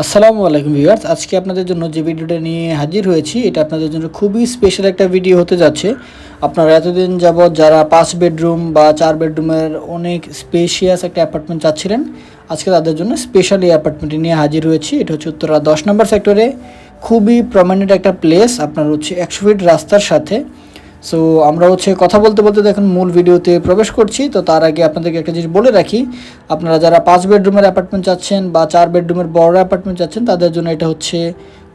আসসালামু আলাইকুম ভিউয়ার্স। আজকে আপনাদের জন্য যে ভিডিওটা নিয়ে হাজির হয়েছি, এটা আপনাদের জন্য খুবই স্পেশাল একটা ভিডিও হতে যাচ্ছে। আপনারা এতদিন যাবৎ যারা পাঁচ বেডরুম বা চার বেডরুমের অনেক স্পেশিয়াস একটা অ্যাপার্টমেন্ট চাচ্ছিলেন, আজকে তাদের জন্য স্পেশাল এই অ্যাপার্টমেন্টটি নিয়ে হাজির হয়েছি। এটা হচ্ছে উত্তরা দশ নম্বর সেক্টরে খুবই প্রমানেন্ট একটা প্লেস আপনার হচ্ছে একশো ফিট রাস্তার সাথে। সো আমরা হচ্ছে কথা বলতে বলতে দেখুন মূল ভিডিওতে প্রবেশ করছি। তো তার আগে আপনাদেরকে একটা জিনিস বলে রাখি, আপনারা যারা পাঁচ বেডরুমের অ্যাপার্টমেন্ট চাচ্ছেন বা চার বেডরুমের বড় অ্যাপার্টমেন্ট চাচ্ছেন, তাদের জন্য এটা হচ্ছে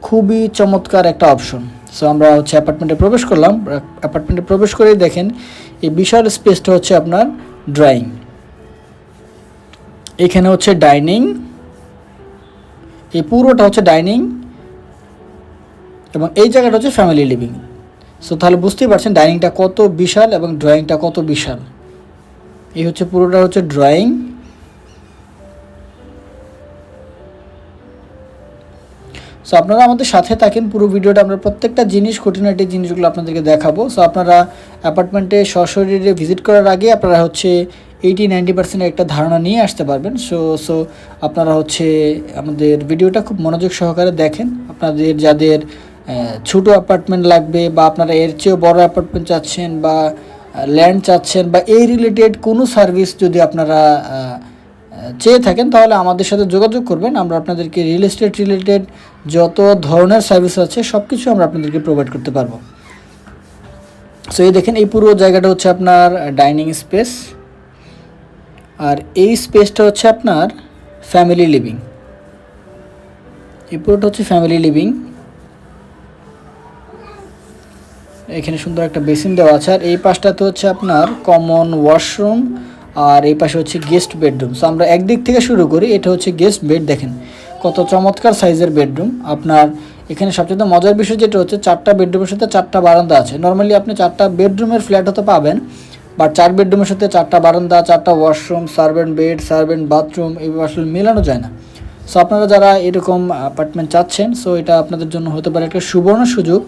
খুবই চমৎকার একটা অপশন সো আমরা হচ্ছে অ্যাপার্টমেন্টে প্রবেশ করলাম। অ্যাপার্টমেন্টে প্রবেশ করেই দেখেন, এই বিশাল স্পেসটা হচ্ছে আপনার ড্রয়িং এখানে হচ্ছে ডাইনিং এই পুরোটা হচ্ছে ডাইনিং এবং এই জায়গাটা হচ্ছে ফ্যামিলি লিভিং সো তাহলে বুঝতেই পারছেন ডাইনিংটা কত বিশাল এবং ড্রয়িংটা কত বিশাল। এই হচ্ছে পুরোটা হচ্ছে ড্রয়িং সো আপনারা আমাদের সাথে থাকেন, পুরো ভিডিওটা আমরা প্রত্যেকটা জিনিস, খুঁটিনাটি জিনিসগুলো আপনাদেরকে দেখাবো। সো আপনারা অ্যাপার্টমেন্টে সশরীরে ভিজিট করার আগে আপনারা হচ্ছে এইটি নাইনটি পার্সেন্টের একটা ধারণা নিয়ে আসতে পারবেন। সো সো আপনারা হচ্ছে আমাদের ভিডিওটা খুব মনোযোগ সহকারে দেখেন। আপনাদের যাদের ছোট অ্যাপার্টমেন্ট লাগবে বা আপনারা এর চেয়েও বড় অ্যাপার্টমেন্ট চাচ্ছেন বা ল্যান্ড চাচ্ছেন বা এই রিলেটেড কোনো সার্ভিস যদি আপনারা চেয়ে থাকেন তাহলে আমাদের সাথে যোগাযোগ করবেন। আমরা আপনাদেরকে রিয়েল এস্টেট রিলেটেড যত ধরনের সার্ভিস আছে সব কিছু আমরা আপনাদেরকে প্রোভাইড করতে পারব। সো এই দেখেন, এই পুরো জায়গাটা হচ্ছে আপনার ডাইনিং স্পেস আর এই স্পেসটা হচ্ছে আপনার ফ্যামিলি লিভিং এই পুরোটা হচ্ছে ফ্যামিলি লিভিং এখানে সুন্দর একটা বেসিন দেওয়া আছে। আর এই পাশটাতে হচ্ছে আপনার কমন ওয়াশরুম আর এই পাশে হচ্ছে গেস্ট বেডরুম সো আমরা একদিক থেকে শুরু করি, এটা হচ্ছে গেস্ট বেড দেখেন। কত চমৎকার সাইজের বেডরুম আপনার এখানে সবচেয়ে মজার বিষয় যেটা হচ্ছে, চারটা বেডরুমের সাথে চারটা বারান্দা আছে। নর্মালি আপনি চারটা বেডরুমের ফ্ল্যাট হতে পাবেন বাট চার বেডরুমের সাথে চারটা বারান্দা, চারটা washroom servant bed servant bathroom এগুলো আসলে মেলানো যায় না। সো আপনারা যারা এরকম অ্যাপার্টমেন্ট চাচ্ছেন সো এটা আপনাদের জন্য হতে পারে একটা সুবর্ণ সুযোগ।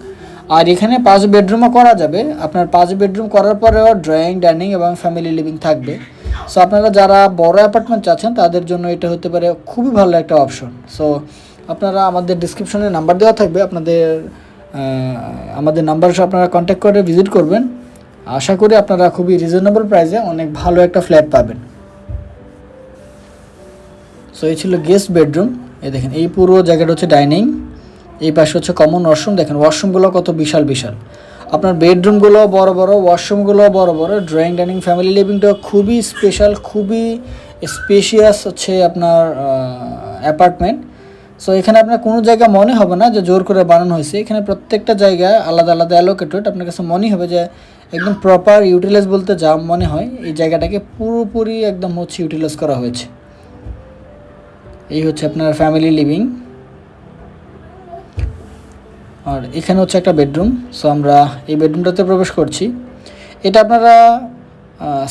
আর এখানে পাঁচ বেডরুমও করা যাবে। আপনার পাঁচ বেডরুম করার পরেও ড্রয়িং ডাইনিং এবং ফ্যামিলি লিভিং থাকবে। সো আপনারা যারা বড় অ্যাপার্টমেন্ট চাচ্ছেন, তাদের জন্য এটা হতে পারে খুবই ভালো একটা অপশন সো আপনারা আমাদের ডিসক্রিপশনে নাম্বার দেওয়া থাকবে। আপনাদের আমাদের নাম্বার আপনারা কন্ট্যাক্ট করে ভিজিট করবেন। আশা করি আপনারা খুবই রিজনেবল প্রাইসে অনেক ভালো একটা ফ্ল্যাট পাবেন। সো এই ছিল গেস্ট বেডরুম এই দেখেন, এই পুরো জায়গাটা হচ্ছে ডাইনিং এই পাশে হচ্ছে কমন ওয়াশরুম দেখেন ওয়াশরুমগুলো কত বিশাল বিশাল। আপনার বেডরুমগুলো বড় বড় ওয়াশরুমগুলো বড় বড় ড্রয়িং ডাইনিং ফ্যামিলি লিভিংটা খুবই স্পেশাল খুবই স্পেশিয়াস হচ্ছে আপনার অ্যাপার্টমেন্ট সো এখানে আপনার কোনো জায়গা মনে হবে না যে জোর করে বানানো হয়েছে। এখানে প্রত্যেকটা জায়গা আলাদা আলাদা অ্যালোকেটেড আপনার কাছে মনে হবে যে একদম প্রপার ইউটিলাইজ বলতে যা মনে হয়, এই জায়গাটাকে পুরোপুরি একদম হচ্ছে ইউটিলাইজ করা হয়েছে। এই হচ্ছে আপনার ফ্যামিলি লিভিং আর এখানে হচ্ছে একটা বেডরুম। সো আমরা এই বেডরুমটাতে প্রবেশ করছি। এটা আপনারা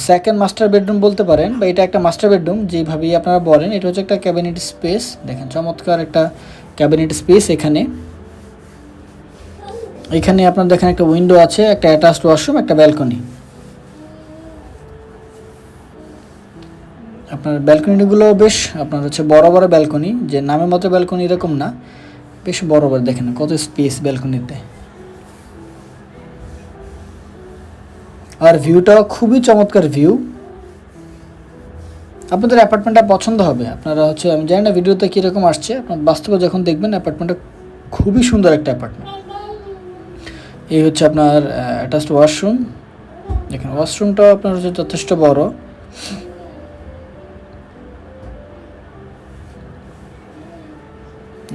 সেকেন্ড মাস্টার বেডরুম বলতে পারেন, বা এটা একটা মাস্টার বেডরুম যেভাবেই আপনারা বলেন, এটা হচ্ছে একটা ক্যাবিনেট স্পেস দেখেন, চমৎকার একটা ক্যাবিনেট স্পেস এখানে। এখানে আপনার দেখেন একটা উইন্ডো আছে, একটা অ্যাটাচড ওয়াশরুম একটা ব্যালকনি আপনার ব্যালকনিগুলো বেশ, আপনার হচ্ছে বড় বড় ব্যালকনি যে নামের মতো ব্যালকনি এরকম না। বেশ বড় বড় দেখেন, কত স্পেস ব্যালকনিতে আর ভিউটা খুবই চমৎকার ভিউ আপনাদের অ্যাপার্টমেন্টটা পছন্দ হবে। আপনারা হচ্ছে, আমি জানি না ভিডিওতে কীরকম আসছে, আপনার বাস্তবে যখন দেখবেন অ্যাপার্টমেন্টটা খুবই সুন্দর একটা অ্যাপার্টমেন্ট এই হচ্ছে আপনার অ্যাটাচড ওয়াশরুম দেখেন ওয়াশরুমটাও আপনার হচ্ছে যথেষ্ট বড়।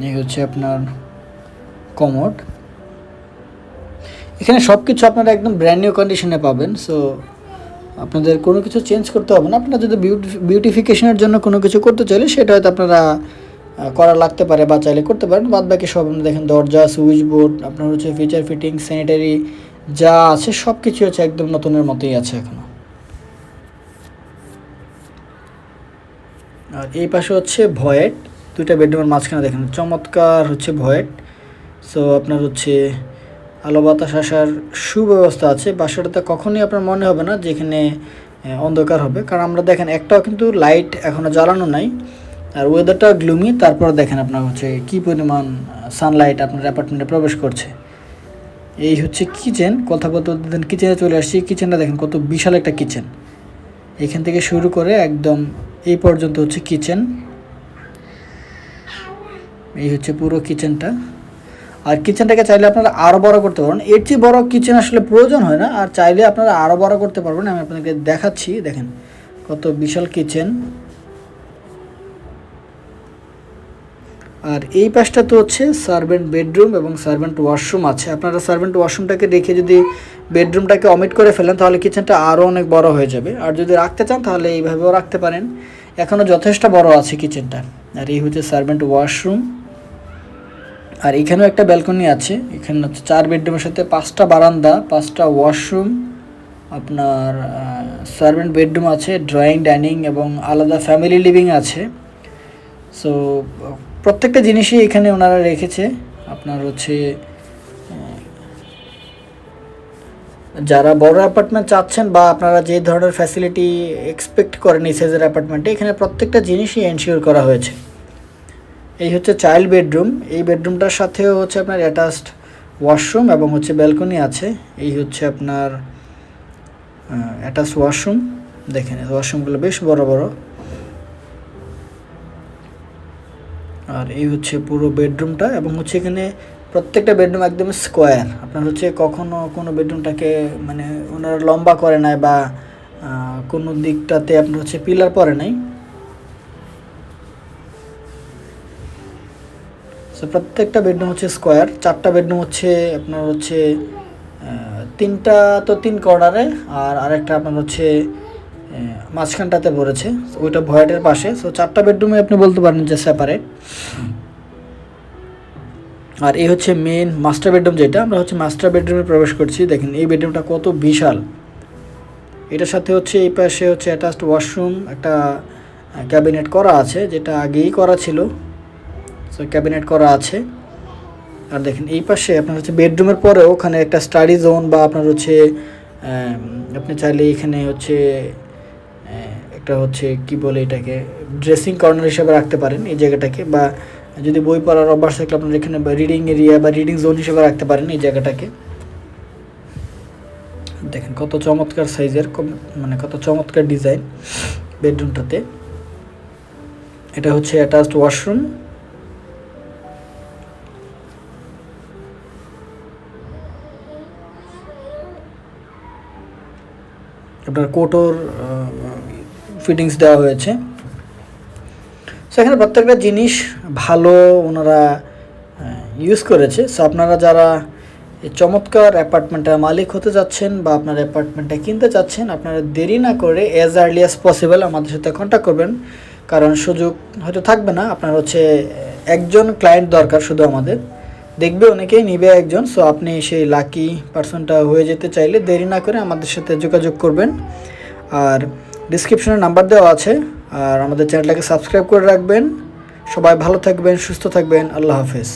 এই হচ্ছে আপনার কমোড। এখানে সব কিছু আপনারা একদম ব্র্যান্ড নিউ কন্ডিশনে পাবেন সো আপনাদের কোনো কিছু চেঞ্জ করতে হবে না। আপনারা যদি বিউটি বিউটিফিকেশনের জন্য কোনো কিছু করতে চাইলে, সেটা হয়তো আপনারা করা লাগতে পারে বা চাইলে করতে পারেন। বাদ বাকি সব আপনারা দেখেন, দরজা সুইচ বোর্ড আপনার হচ্ছে ফিচার ফিটিং স্যানিটারি যা আছে সব কিছু হচ্ছে একদম নতুনের মতোই আছে এখনও। আর এই পাশে হচ্ছে ভয়েট দুইটা বেডরুমের মাঝখানে দেখেন, চমৎকার হচ্ছে ভয়েট সো আপনার হচ্ছে আলো বাতাস আসার সুব্যবস্থা আছে। বাসাটাতে কখনোই আপনার মনে হবে না যেখানে অন্ধকার হবে। কারণ আমরা দেখেন, একটাও কিন্তু লাইট এখনও জ্বালানো নাই। আর ওয়েদারটা গ্লুমি তারপর দেখেন আপনার হচ্ছে কি পরিমাণ সানলাইট আপনার অ্যাপার্টমেন্টে প্রবেশ করছে। এই হচ্ছে কিচেন কথা বলতে বলতে কিচেনে চলে আসছি। কিচেনটা দেখেন, কত বিশাল একটা কিচেন এখান থেকে শুরু করে একদম এই পর্যন্ত হচ্ছে কিচেন এই হচ্ছে পুরো কিচেনটা আর কিচেনটাকে চাইলে আপনারা আরও বড় করতে পারবেন। এর চেয়ে বড় কিচেন আসলে প্রয়োজন হয় না। আর চাইলে আপনারা আরও বড় করতে পারবেন। আমি আপনাদেরকে দেখাচ্ছি, দেখেন কত বিশাল কিচেন আর এই পাশটা তো হচ্ছে সার্ভেন্ট বেডরুম এবং সার্ভেন্ট ওয়াশরুম আছে। আপনারা সার্ভেন্ট ওয়াশরুমটাকে রেখে যদি বেডরুমটাকে অমিট করে ফেলেন, তাহলে কিচেনটা আরও অনেক বড় হয়ে যাবে। আর যদি রাখতে চান, তাহলে এইভাবেও রাখতে পারেন। এখনও যথেষ্ট বড় আছে কিচেনটা আর এই হচ্ছে সার্ভেন্ট ওয়াশরুম আর এখানেও একটা ব্যালকনি আছে। এখানে হচ্ছে চার বেডরুমের সাথে পাঁচটা বারান্দা, পাঁচটা ওয়াশরুম আপনার সার্ভেন্ট বেডরুম আছে ড্রয়িং ডাইনিং এবং আলাদা ফ্যামিলি লিভিং আছে। সো প্রত্যেকটা জিনিসই এখানে ওনারা রেখেছে। আপনার হচ্ছে যারা বড় অ্যাপার্টমেন্ট চাচ্ছেন বা আপনারা যে ধরনের ফ্যাসিলিটি এক্সপেক্ট করেন এই সাইজের অ্যাপার্টমেন্টে এখানে প্রত্যেকটা জিনিসই এনশিওর করা হয়েছে। এই হচ্ছে চাইল্ড বেডরুম। এই বেডরুমটার সাথেও হচ্ছে আপনার অ্যাটাচড ওয়াশরুম এবং হচ্ছে ব্যালকনি আছে। এই হচ্ছে আপনার অ্যাটাচ ওয়াশরুম। দেখেন, ওয়াশরুমগুলো বেশ বড় বড়। আর এই হচ্ছে পুরো বেডরুমটা এবং হচ্ছে এখানে প্রত্যেকটা বেডরুম একদম স্কোয়ার। আপনার হচ্ছে কখনো কোনো বেডরুমটাকে মানে ওনারা লম্বা করে নাই বা কোনো দিকটাতে আপনার হচ্ছে পিলার পরে নাই। সো প্রত্যেকটা বেডরুম হচ্ছে স্কোয়ার, চারটা বেডরুম হচ্ছে আপনার হচ্ছে তিনটা তো তিন কর্নারে, আর আরেকটা আপনার হচ্ছে মাঝখানটাতে পড়েছে ওইটা ভয়েটের পাশে। সো চারটা বেডরুমে আপনি বলতে পারেন যে সেপারেট আর এই হচ্ছে মেন মাস্টার বেডরুম যেটা, আমরা হচ্ছে মাস্টার বেডরুমে প্রবেশ করছি। দেখেন, এই বেডরুমটা কত বিশাল। এটার সাথে হচ্ছে এই পাশে হচ্ছে অ্যাটাচড ওয়াশরুম একটা ক্যাবিনেট করা আছে, যেটা আগেই করা ছিল। সো ক্যাবিনেট করা আছে। আর দেখেন, এই পাশে আপনার হচ্ছে বেডরুমের পরে ওখানে একটা স্টাডি জোন বা আপনার হচ্ছে আপনি চাইলে এখানে হচ্ছে একটা হচ্ছে কি বলে এটাকে ড্রেসিং কর্নার হিসেবে রাখতে পারেন এই জায়গাটাকে বা যদি বই পড়ার অভ্যাস থাকলে আপনার এখানে রিডিং এরিয়া বা রিডিং জোন হিসেবে রাখতে পারেন এই জায়গাটাকে। দেখেন, কত চমৎকার সাইজের মানে কত চমৎকার ডিজাইন বেডরুমটাতে এটা হচ্ছে অ্যাটাচড ওয়াশরুম আপনার কোটোর ফিটিংস দেওয়া হয়েছে। সো এখানে প্রত্যেকটা জিনিস ভালো ওনারা ইউজ করেছে। সো আপনারা যারা চমৎকার অ্যাপার্টমেন্টের মালিক হতে যাচ্ছেন বা আপনার অ্যাপার্টমেন্টটা কিনতে চাচ্ছেন, আপনারা দেরি না করে অ্যাজ আর্লি অ্যাজ পসিবল আমাদের সাথে কন্ট্যাক্ট করবেন। কারণ সুযোগ হয়তো থাকবে না। আপনার হচ্ছে একজন ক্লায়েন্ট দরকার শুধু আমাদের। দেখবে অনেকেই নিবে একজন সো আপনি সেই লাকি পার্সনটা হয়ে যেতে চাইলে দেরি না করে আমাদের সাথে যোগাযোগ করবেন। আর ডিসক্রিপশনে নাম্বার দেওয়া আছে, আর আমাদের চ্যানেলটাকে সাবস্ক্রাইব করে রাখবেন। সবাই ভালো থাকবেন, সুস্থ থাকবেন, আল্লাহ হাফেজ।